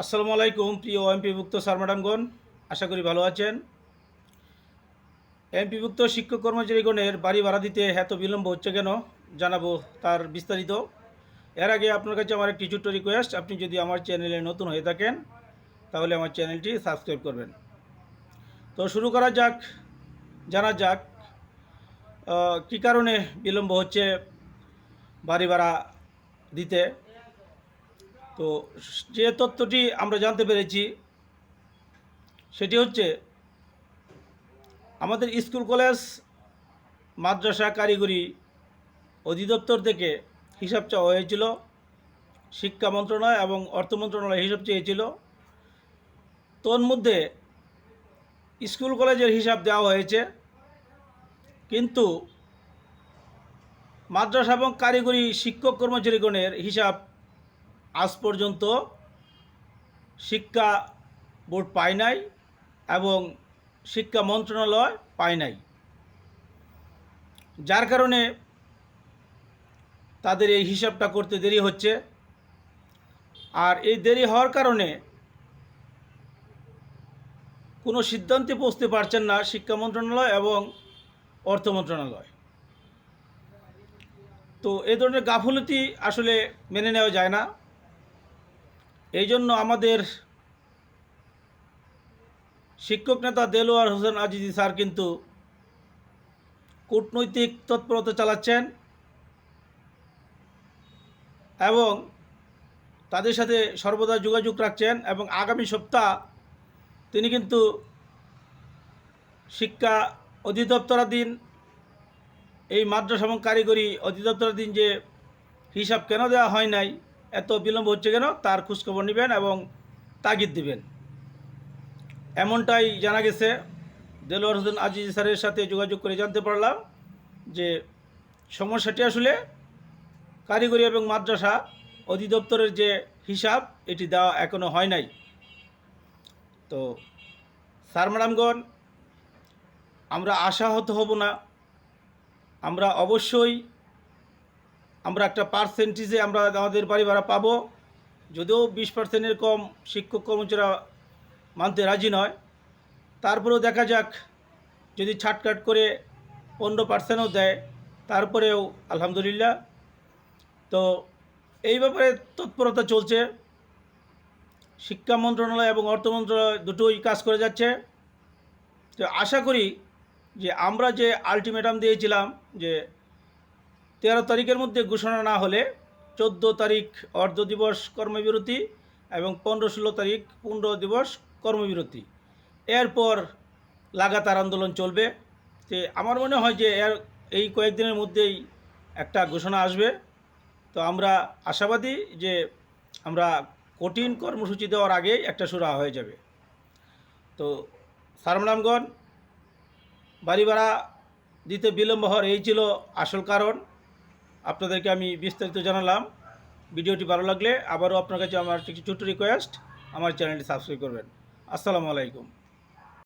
আসসালামু আলাইকুম, প্রিয় এমপিভুক্ত স্যার ম্যাডামগণ, আশা করি ভালো আছেন। এমপিভুক্ত শিক্ষক কর্মচারীগণের বাড়ি ভাড়া দিতে এত বিলম্ব হচ্ছে কেন জানাব তার বিস্তারিত। এর আগে আপনার কাছে আমার একটি ছোট্ট রিকোয়েস্ট আপনি যদি আমার চ্যানেলে নতুন হয়ে থাকেন, তাহলে আমার চ্যানেলটি সাবস্ক্রাইব করবেন। তো শুরু করা যাক, জানা যাক কী কারণে বিলম্ব হচ্ছে বাড়ি ভাড়া দিতে। তো যে তথ্যটি আমরা জানতে পেরেছি, সেটি হচ্ছে আমাদের স্কুল কলেজ, মাদ্রাসা কারিগরি অধিদপ্তর থেকে হিসাব চাওয়া হয়েছিল, শিক্ষা মন্ত্রণালয় এবং অর্থ মন্ত্রণালয় হিসাব চেয়েছিল। তন্মধ্যে স্কুল কলেজের হিসাব দেওয়া হয়েছে, কিন্তু মাদ্রাসা এবং কারিগরি শিক্ষক কর্মচারীগণের হিসাব আজ পর্যন্ত শিক্ষা বোর্ড পায় নাই এবং শিক্ষা মন্ত্রণালয় পায় নাই। যার কারণে তাদের এই হিসাবটা করতে দেরি হচ্ছে। আর এই দেরি হওয়ার কারণে কোনো সিদ্ধান্তে পৌঁছতে পারছেন না শিক্ষা মন্ত্রণালয় এবং অর্থ মন্ত্রণালয়। তো এই ধরনের গাফলতি আসলে মেনে নেওয়া যায় না। এই জন্য আমাদের শিক্ষক নেতা দেলোয়ার হোসেন আজিজি স্যার কিন্তু কূটনৈতিক তৎপরতা চালাচ্ছেন এবং তাদের সাথে সর্বদা যোগাযোগ রাখছেন এবং আগামী সপ্তাহ তিনি কিন্তু শিক্ষা অধিদপ্তরাধীন, এই মাদ্রাসা এবং কারিগরি অধিদপ্তরাধীন যে হিসাব কেন দেওয়া হয় নাই এত বিলম্ব হচ্ছে কেন? তার খোঁজখবর নেবেন এবং তাগিদ দিবেন। এমনটাই জানা গেছে। দেলোয়ার হোসেন আজিজ স্যারের সাথে যোগাযোগ করে জানতে পারলাম যে সমস্যাটি আসলে কারিগরি এবং মাদ্রাসা অধিদপ্তরের যে হিসাব, এটি দেওয়া এখনও হয় নাই। তো স্যার ম্যাডামগণ, আমরা আশাহত হব না। আমরা অবশ্যই আমরা একটা পার্সেন্টেজে আমরা আমাদের বাড়ি ভাড়া পাবো। যদিও বিশ পার্সেন্টের কম শিক্ষক কর্মচারীরা মানতে রাজি নয়। তারপরেও দেখা যাক, যদি ছাটকাট করে পনেরো পার্সেন্টও দেয়, তারপরেও আলহামদুলিল্লাহ। তো এই ব্যাপারে তৎপরতা চলছে। শিক্ষা মন্ত্রণালয় এবং অর্থ মন্ত্রণালয় দুটোই কাজ করে যাচ্ছে। তো আশা করি যে আমরা যে আলটিমেটাম দিয়েছিলাম যে তেরো তারিখের মধ্যে ঘোষণা না হলে চোদ্দ তারিখ অর্ধ দিবস কর্মবিরতি এবং পনেরো ষোলো তারিখ পনেরো দিবস কর্মবিরতি। এরপর লাগাতার আন্দোলন চলবে। যে আমার মনে হয় যে এর এই কয়েকদিনের মধ্যেই একটা ঘোষণা আসবে। তো আমরা আশাবাদী যে আমরা কঠিন কর্মসূচি দেওয়ার আগেই একটা সুরা হয়ে যাবে। তো সারমনামগণ বাড়ি ভাড়া দিতে বিলম্ব হওয়ার এই ছিল আসল কারণ। আপনাদেরকে আমি বিস্তারিত জানালাম। ভিডিওটি ভালো লাগলে আবারও আপনার কাছে আমার একটি ছোট্ট রিকোয়েস্ট আমার চ্যানেলটি সাবস্ক্রাইব করবেন। আসসালামু আলাইকুম।